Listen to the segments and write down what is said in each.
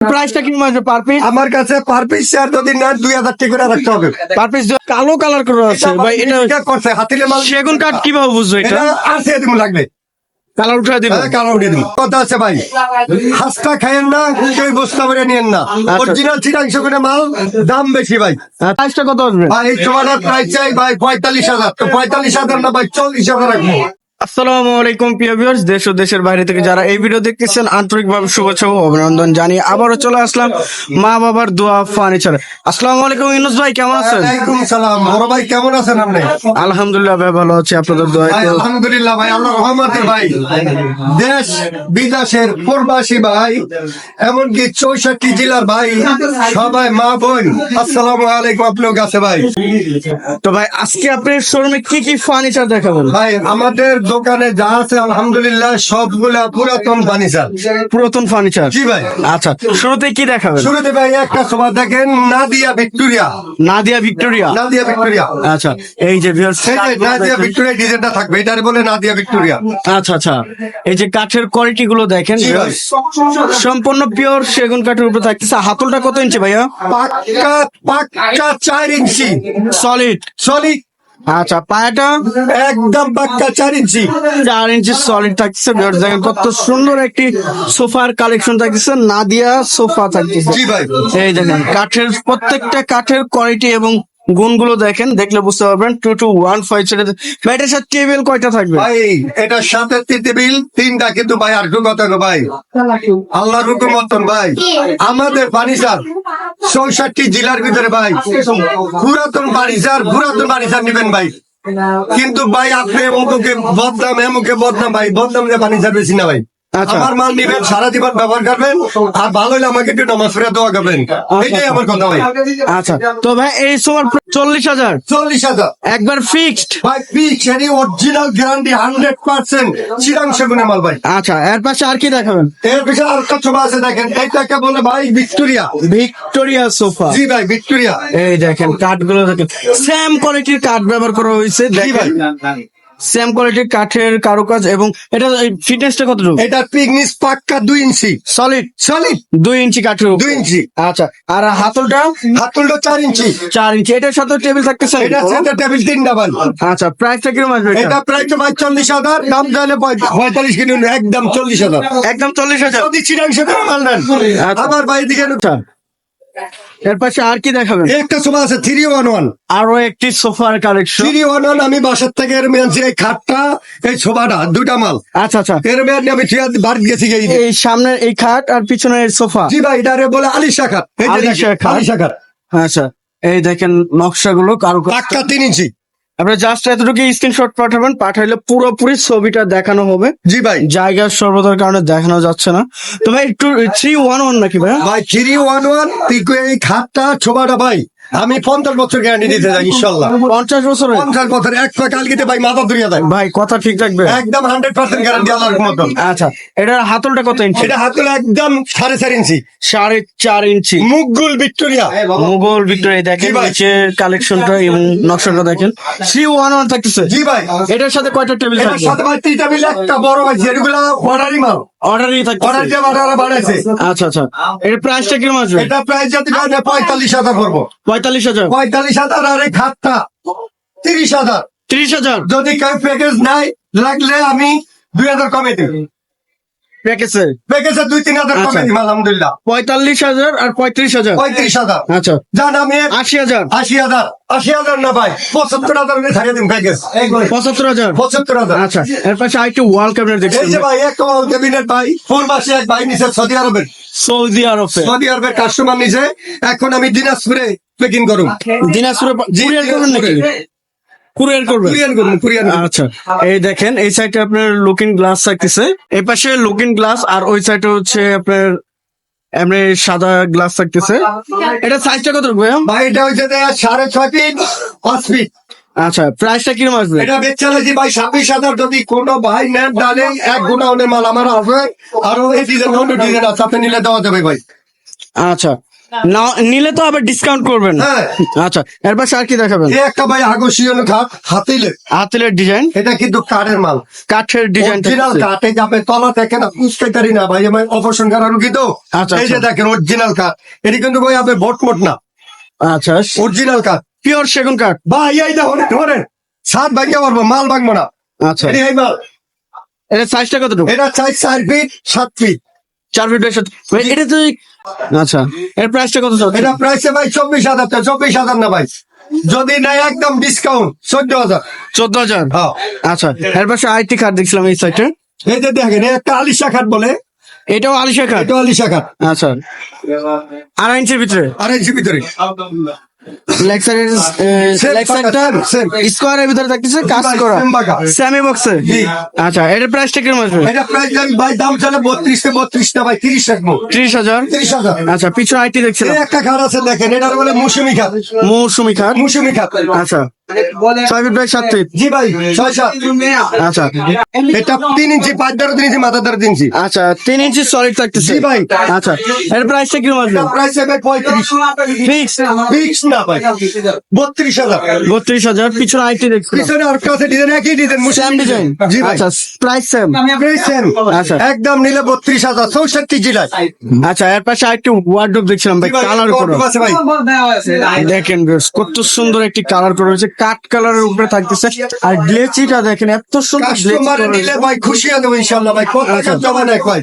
প্রাইসটা কি মাসে পার পিস আমার কাছে পার পিস চেয়ার যদি নেন দুই হাজার টাকা করে রাখতে হবে। পার পিস কালো কালার করে আছে ভাই এটা করছে হাতিলে মাল সেগুন কাঠ কীভাবে বুঝছ এটা? আছে এদিকে লাগবে। কালার উঠে দিবে। হ্যাঁ, কালো উঠে দিন কথা আছে ভাই হাসটা খাইয়েন না কেউ বস্তা করে নিয়েন না। অরিজিনাল চিরাংশ করে মাল দাম বেশি ভাই। প্রাইসটা কত আসবে? ভাই তোমার প্রাইস চাই ভাই পঁয়তাল্লিশ হাজার। তো পঁয়তাল্লিশ হাজার না ভাই চল্লিশ হাজার রাখব। আসসালামু আলাইকুম প্রিয় ভিউয়ার্স দেশ ও দেশের বাইরে থেকে যারা এই ভিডিও দেখতেছেন আন্তরিকভাবে শুভেচ্ছা ও অভিনন্দন জানিয়ে আবারও চলে আসলাম মা বাবার দোয়া ফার্নিচার আসসালামু আলাইকুম ইউনুস ভাই কেমন আছেন? ওয়ালাইকুম সালাম বড় ভাই কেমন আছেন আপনি? আলহামদুলিল্লাহ ভাই ভালো আছি। আপনাদের দোয়ায় আলহামদুলিল্লাহ ভাই আল্লাহ রহমতের ভাই। দেশ বিদেশের প্রবাসী ভাই এমনকি চৌষট্টি জেলার ভাই সবাই মা বোন। আসসালামু আলাইকুম আপনার কাছে ভাই। তো ভাই আজকে আপনি শোরুমে কি কি ফার্নিচার দেখাবেন ভাই আমাদের দোকানে যা আছে আলহামদুলিল্লাহ সবগুলা পুরাতন ফার্নিচার পুরাতন ফার্নিচার জি ভাই। আচ্ছা শুরুতে কি দেখাবেন? শুরুতে ভাই একটা সোফা দেখেন Nadia Victoria. Nadia Victoria? Nadia Victoria. আচ্ছা এই যে ভিউয়ার্স এই যে নাদিয়া ভিক্টোরিয়া ডিজাইনটা থাকবে এটারে বলে নাদিয়া ভিক্টোরিয়া। আচ্ছা আচ্ছা এই যে কাঠের কোয়ালিটি গুলো দেখেন সম্পূর্ণ পিওর সেগুন কাঠের উপরে থাকতেছে। হাতলটা কত ইঞ্চি ভাইয়া? পাক্কা পাক্কা চার ইঞ্চি সলিড সলিড আচ্ছা পায়াটা? একদম পাক্কা চার ইঞ্চি। চার ইঞ্চি সলিড viewers দেখেন কত সুন্দর একটি সোফার কালেকশন থাকতেছে নাদিয়া সোফা থাকতেছে। জি ভাই। এই দেখেন কাঠের প্রত্যেকটা কাঠের কোয়ালিটি এবং গুণগুলো দেখেন, দেখলে বুঝতে পারবেন টু টু ওয়ান ফাইভ সেটা ব্যাটের সাথে টেবিল কয়টা থাকবে? ভাই এটার সাথে টেবিল তিনটা কিন্তু ভাই আর কথা ভাই। আল্লাহর হুকুম মতন ভাই। আমাদের ফার্নিচার চৌষট্টি জেলার ভিতরে ভাই, পুরাতন ফার্নিচার পুরাতন ফার্নিচার নিবেন ভাই। কিন্তু ভাই, আপনি অমুকে বদনাম, এমুকে বদনাম ভাই, বদনাম দিয়ে ফার্নিচার বেশি না ভাই। আমার মাল নিবেন সারা জীবন ব্যবহার করবেন আর ভালো হলে আমাকে একটু নামাজ ফিরে দোয়া করবেন। এটাই আমার কথা ভাই। আচ্ছা। তো ভাই এই সোফার চল্লিশ হাজার? চল্লিশ হাজার। একবার ফিক্সড ভাই পিছনে অরিজিনাল গ্যারান্টি হান্ড্রেড পার্সেন্ট চিরাংশ গুণে মাল ভাই। আচ্ছা এর পাশে আর কি দেখাবেন? এর পিছনে আর একটা ছবি আছে দেখেন। এইটাকে বলে ভাই? ভিক্টোরিয়া। Victoria sofa. জি ভাই ভিক্টোরিয়া। এই দেখেন কাঠগুলো দেখেন। সেম কোয়ালিটির কাঠ ব্যবহার করা হয়েছে দেখেন। সেম কোয়ালিটির কাঠের কারুকাজ এবং এটা ফিটনেসটা কতটুকু? এটা পিকনিস পাক্কা দুই ইঞ্চি। সলিড সলিড দুই ইঞ্চি কাঠের। দুই ইঞ্চি। আচ্ছা আর হাতলটা? হাতুলটা চার ইঞ্চি। চার ইঞ্চি। এটার সাথে টেবিল থাকতেছে এটা সেটা টেবিল তিন ডাবল আচ্ছা প্রাইসটা কীরকম আসবে এটা? তো ভাই চল্লিশ হাজার দাম পঁয়- পঁয়তাল্লিশ কিলো একদম চল্লিশ হাজার। একদম চল্লিশ হাজার। যদি চিরাংশ করে মাল নেন। আচ্ছা। আমার ভাই দিকে আচ্ছা। এর পাশে আর কি দেখাবেন? একটা সোফা আছে থ্রি ওয়ান ওয়ান আরও একটি সোফার কালেকশন থ্রি ওয়ান ওয়ান আমি বাসার থেকে এর মেয়ে এই খাটটা এই সোফাটা দুটা মাল। আচ্ছা আচ্ছা। এর মেয়ে আমি বাড়ি গেছি এই। এই সামনের এই খাট আর পিছনের সোফা। জি ভাই এটা বলে আলিশা খাট। এই আলিশা খাট। আলিশা খাট। আচ্ছা এই দেখেন নকশাগুলো কারও পাক্কা তিন ইঞ্চি। আপনি জাস্ট এতটুকু স্ক্রিনশট পাঠাবেন পাঠাইলে পুরোপুরি ছবিটা দেখানো হবে। জি ভাই। জায়গার সর্বতার কারণে দেখানো যাচ্ছে না। তো ভাই একটু থ্রি ওয়ান ওয়ান নাকি ভাই? ভাই থ্রি ওয়ান ওয়ান এই খাটটা ছোবাটা ভাই। আমি পঞ্চাশ বছর গ্যারান্টি দিতে চাই ইনশাল্লাহ। পঞ্চাশ বছরের? পঞ্চাশ বছর এক পা কালকেতে ভাই মাথা ধরিয়া দেয়। ভাই কথা ঠিক থাকবে একদম হান্ড্রেড পার্সেন্ট গ্যারান্টি আল্লাহর মতন। আচ্ছা এটার হাতলটা কত ইঞ্চি? এটা হাত তোলা একদম সাড়ে চার ইঞ্চি। সাড়ে চার inch. Mughal Victoria. Mughal Victoria দেখেন। নিচের কালেকশনটা এবং নকশাটা দেখেন। থ্রি ওয়ান ওয়ান থাকতেছে। জি ভাই। এটার সাথে কয়টা টেবিল এটার থাকবে? সাথে ভাই তিনটা মিলে একটা বড় ভাই যেগুলা অর্ডারই মাল। অর্ডারই অর্ডার থাকতেছে দিয়ে অর্ডার বাড়াইছে। আচ্ছা আচ্ছা। এর প্রাইসটা কীরকম আসবে? এটা প্রাইস যদি ভাই পঁয়তাল্লিশ হাজার পড়ব পঁয়তাল্লিশ হাজার। পঁয়তাল্লিশ হাজার আর এই খাটটা তিরিশ হাজার। ত্রিশ হাজার। যদি কেউ প্যাকেজ নাই লাগলে আমি দুই হাজার কমে দিই প্যাকেজে প্যাকেজে দুই তিন হাজার কমে আচ্ছা। দিই আলহামদুলিল্লাহ। পঁয়তাল্লিশ হাজার আর পঁয়ত্রিশ হাজার। পঁয়ত্রিশ হাজার। আচ্ছা। জান আমি আশি হাজার। আশি হাজার। আশি হাজার না ভাই পঁচাত্তর হাজার দিন প্যাকেজ পঁচাত্তর হাজার। পঁচাত্তর হাজার। আচ্ছা এর পাশে আরেকটি ওয়াল ক্যাবিনেট এই যে ভাই এক ক্যাবিনেট ভাই। ফোর মাসে এক ভাই নিছে সৌদি আরবের। সৌদি আরবে। সৌদি আরবের কাস্টমার নিছে। এখন আমি দিনাজপুরে পেকিং করুন। দিনাজপুরে কুরিয়ার করবেন নাকি? কুরিয়ার করবেন? কুরিয়ান করুন কুরিয়ান করুন। আচ্ছা এই দেখেন এই সাইডে আপনার লুকিং গ্লাস থাকতেছে। এই পাশে লুকিং গ্লাস আর ওই সাইডে হচ্ছে আপনার এমনি সাদা গ্লাস থাকতেছে। এটা সাইজটা কত ভাইয়া? ভাই এটা হচ্ছে সাড়ে ছয় ফিট পাঁচ ফিট আচ্ছা প্রাইসটা কীরকম আসবে? এটা বেচালেছি ভাই ছাব্বিশ হাজার। যদি কোনো ভাই নেন তাহলে এক গুণা অনেক মাল আমার আছে আরও এই ডিজাইন অন্য ডিজাইন আছে আপনি নিলে দেওয়া যাবে ভাই। আচ্ছা না নিলে তো আবার ডিসকাউন্ট করবেন হ্যাঁ। আচ্ছা এর পাশে আর কি দেখাবেন? এই একটা ভাই আগসীয় খাট হাতিলে। হাতের ডিজাইন এটা কিন্তু কাঠের মাল। কাঠের ডিজাইন অরিজিনাল কাঠ এই যে আপনি তলা দেখেন পুষ্কাইতারি না ভাই আমার অপারেশন করা রুগী তো। আচ্ছা, এই যে আচ্ছা। দেখেন অরিজিনাল কাঠ। এটি কিন্তু ভাই আপনি বটমট না। আচ্ছা অরিজিনাল কাঠ। পিওর সেগুন কাঠ। ভাই এই দেখুন ধরেন সাত ভাঙতে পারব মাল ভাঙবো না। আচ্ছা। এই মাল। এটা সাইজটা কতটুকু? এটা চাই চার ফিট সাত ফিট চার ফিট এটা তো আচ্ছা। এর প্রাইসটা কত চলছে এটা প্রাইসে ভাই চব্বিশ হাজার চব্বিশ হাজার না ভাই। যদি না একদম ডিসকাউন্ট চোদ্দ হাজার। চোদ্দ হাজার? হ্যাঁ। আচ্ছা এর পাশে আইটি কার্ড দেখছিলাম এই সাইটে এই যে দেখেন একটা আলিশা খাট বলে। এটাও আলিশা কার্ড এটাও আলিশা শাখা আচ্ছা। আড়াই ইঞ্চির ভিতরে? আড়াইশো ভিতরে। স্কোয়ারের ভিতরে থাকতেছে কাজ করা। বক্সে জি। আচ্ছা কীরকম আসবে এটা প্রাইস আমি ভাই দাম চলে থেকে ভাই রাখব আচ্ছা পিছনে আইটি দেখছিলাম। একটা আছে দেখেন এটার বলে মুসুমি খাট। মৌসুমি খাত মুসুমি আচ্ছা। ছয় ফিট বাই সাত ফিট। জি ভাই ছয় সাত আচ্ছা। এটা তিন ইঞ্চি পাঁচ দ্বারা তিন ইঞ্চি মাথা দ্বারা তিন ইঞ্চি। আচ্ছা তিন ইঞ্চি সলিড থাকতেছে। জি ভাই। আচ্ছা এর প্রাইসটা কীরকম আসবে প্রাইস হবে পঁয়ত্রিশ। ফিক্স ফিক্স না ভাই। বত্রিশ হাজার। বত্রিশ হাজার পিছনে আইটি পিছনে আর কাছে ডিজাইন একই ডিজাইন সেম ডিজাইন জি ভাই। আচ্ছা প্রাইস সেম same। আচ্ছা। একদম নিলে বত্রিশ হাজার চৌষট্টি জেলায়। আচ্ছা এর পাশে আরেকটি ওয়ার্ডরোব দেখছিলাম ভাই কালার করে কত আছে ভাই। দেখেন বেশ কত সুন্দর একটি কালার করে রয়েছে কাঠ কালারের উপরে থাকতেছে। আর গ্লেচিটা দেখেন এত সুন্দর কাস্টমার নিলে ভাই খুশি হয়ে দেবো ইনশাল্লাহ ভাই। কত জমা নেই ভাই।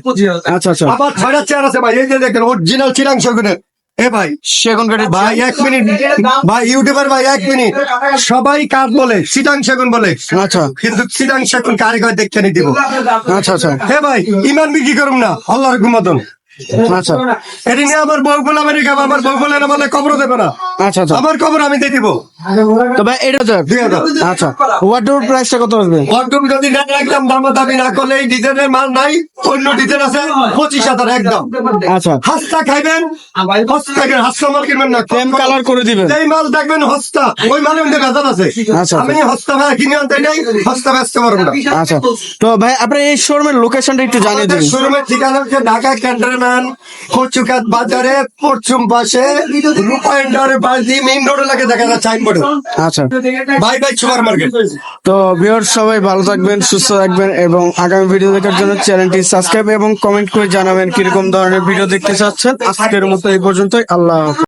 আচ্ছা আচ্ছা। আবার ছয়টা চেয়ার আছে ভাই। এই যে দেখেন অরিজিনাল চিরাং শগুনের এ ভাই সেগুন কাঠের ভাই এক মিনিট। ভাই ইউটিউবার ভাই এক মিনিট। সবাই কাঠ বলে? সিটাং সেগুন বলে। আচ্ছা। কিন্তু সিটাং সেগুন কারিগর দেখতে নি দিব। আচ্ছা আচ্ছা। হে ভাই ইমান বিক্রি করুম না। আল্লাহর ঘুমাতন আচ্ছা। এটি নিয়ে আমার বউ বলে আমেরিকা আমার বউ বলে না বলে কবর দেবে না। আচ্ছা আচ্ছা। আমার কবর আমি দিয়ে দিব। তো ভাই এটা আচ্ছা ওয়ার্ডরোব প্রাইসটা কত আসবে? অর্ডুম যদি না একদম দাম দাবি না করলে এই ডিজাইনের মাল নাই অন্য ডিজাইন আছে পঁচিশ হাজার একদম। আচ্ছা। হাস্তা খাইবেন হস্তা হাস্তা মাল কিনবেন না সেম কালার করে দিবেন। এই মাল দেখবেন হস্তা ওই মালে মধ্যে ভেজাল আছে। আচ্ছা। আমি হস্তা ভাই কিনে আনতে নাই হস্তা ব্যস্ত পারব না। আচ্ছা। তো ভাই আপনার এই শোরুমের লোকেশনটা একটু জানিয়ে দিন। শোরুমের ঠিকানা হচ্ছে ঢাকা ক্যান্টনম্যান কচুকাত বাজারে পশ্চিম পাশে রূপায়ণ বাজি মেইন রোড লাগে দেখা যাচ্ছে সাইনবোর্ডে আচ্ছা। Bye bye supermarket. তো ভিউয়ার সবাই ভালো থাকবেন সুস্থ থাকবেন এবং আগামী ভিডিও দেখার জন্য চ্যানেলটি সাবস্ক্রাইব এবং কমেন্ট করে জানাবেন কীরকম ধরনের ভিডিও দেখতে চাচ্ছেন। আজকের মতো এই পর্যন্তই। আল্লাহ।